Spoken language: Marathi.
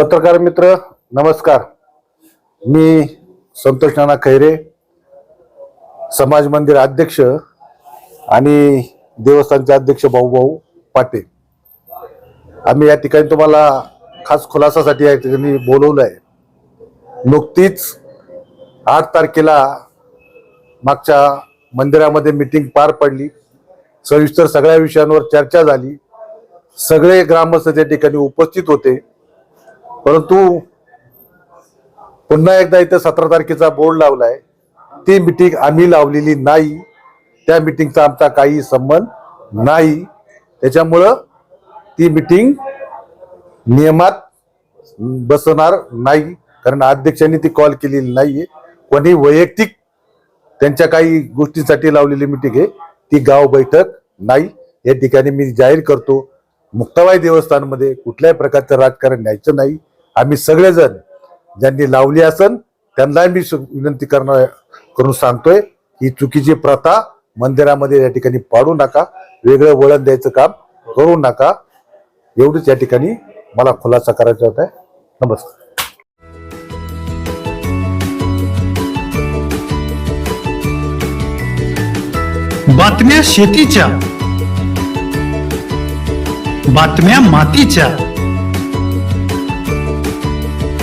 पत्रकार मित्र नमस्कार. मी संतोष नाना खैरे समाज मंदिर अध्यक्ष आणि देवस्थानचे अध्यक्ष भाऊभाऊ पाटील. आम्ही या ठिकाणी तुम्हाला खास खुलासासाठी या ठिकाणी बोलवलं आहे. नुकतीच आठ तारखेला मागच्या मंदिरामध्ये मिटिंग पार पडली. सविस्तर सगळ्या विषयांवर चर्चा झाली. सगळे ग्रामस्थ त्या ठिकाणी उपस्थित होते. परंतु पुन्हा एकदा इथं सतरा तारखेचा बोर्ड लावलाय. ती मिटिंग आम्ही लावलेली नाही. त्या मिटिंगचा आमचा काही संबंध नाही. त्याच्यामुळं ती मिटिंग नियमात बसणार नाही. कारण अध्यक्षांनी ती कॉल केलेली नाहीये. कोणी वैयक्तिक त्यांच्या काही गोष्टींसाठी लावलेली मिटिंग आहे. ती गाव बैठक नाही. या ठिकाणी मी जाहीर करतो. मुक्ताबाई देवस्थानमध्ये कुठल्याही प्रकारचं राजकारण न्यायचं नाही. आम्ही सगळेजण ज्यांनी लावली असन त्यांना मी विनंती करणार करून सांगतोय ही चुकीची प्रथा मंदिरामध्ये या ठिकाणी पाडू नका वेगळं वळण द्यायचं काम करू नका. एवढंच या ठिकाणी मला खुलासा करायचा होता. नमस्कार. बातम्या शेतीच्या बातम्या मातीच्या